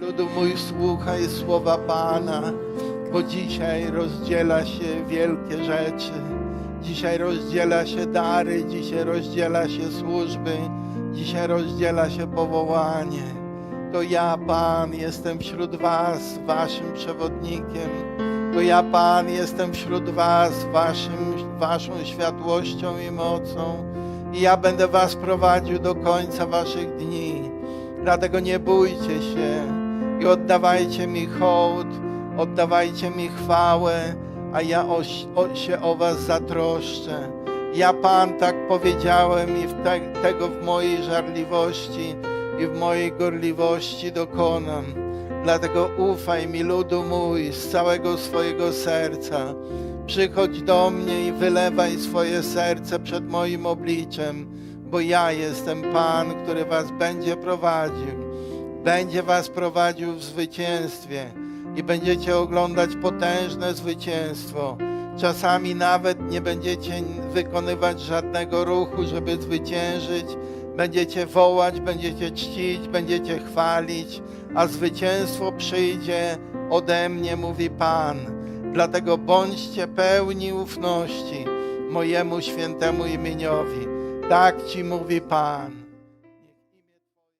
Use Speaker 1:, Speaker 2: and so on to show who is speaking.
Speaker 1: Ludu mój, słuchaj słowa Pana, bo dzisiaj rozdziela się wielkie rzeczy. Dzisiaj rozdziela się dary, dzisiaj rozdziela się służby, dzisiaj rozdziela się powołanie. To ja, Pan, jestem wśród Was, Waszym przewodnikiem. To ja, Pan, jestem wśród Was, waszym, Waszą światłością i mocą. I ja będę Was prowadził do końca Waszych dni. Dlatego nie bójcie się i oddawajcie mi hołd, oddawajcie mi chwałę, a ja o, o, się o Was zatroszczę. Ja, Pan, tak powiedziałem i te, tego w mojej żarliwości i w mojej gorliwości dokonam. Dlatego ufaj mi, ludu mój, z całego swojego serca. Przychodź do mnie i wylewaj swoje serce przed moim obliczem, bo ja jestem Pan, który was będzie prowadził. Będzie was prowadził w zwycięstwie i będziecie oglądać potężne zwycięstwo. Czasami nawet nie będziecie wykonywać żadnego ruchu, żeby zwyciężyć. Będziecie wołać, będziecie czcić, będziecie chwalić, a zwycięstwo przyjdzie ode mnie, mówi Pan. Dlatego bądźcie pełni ufności mojemu świętemu imieniowi. Tak ci mówi Pan.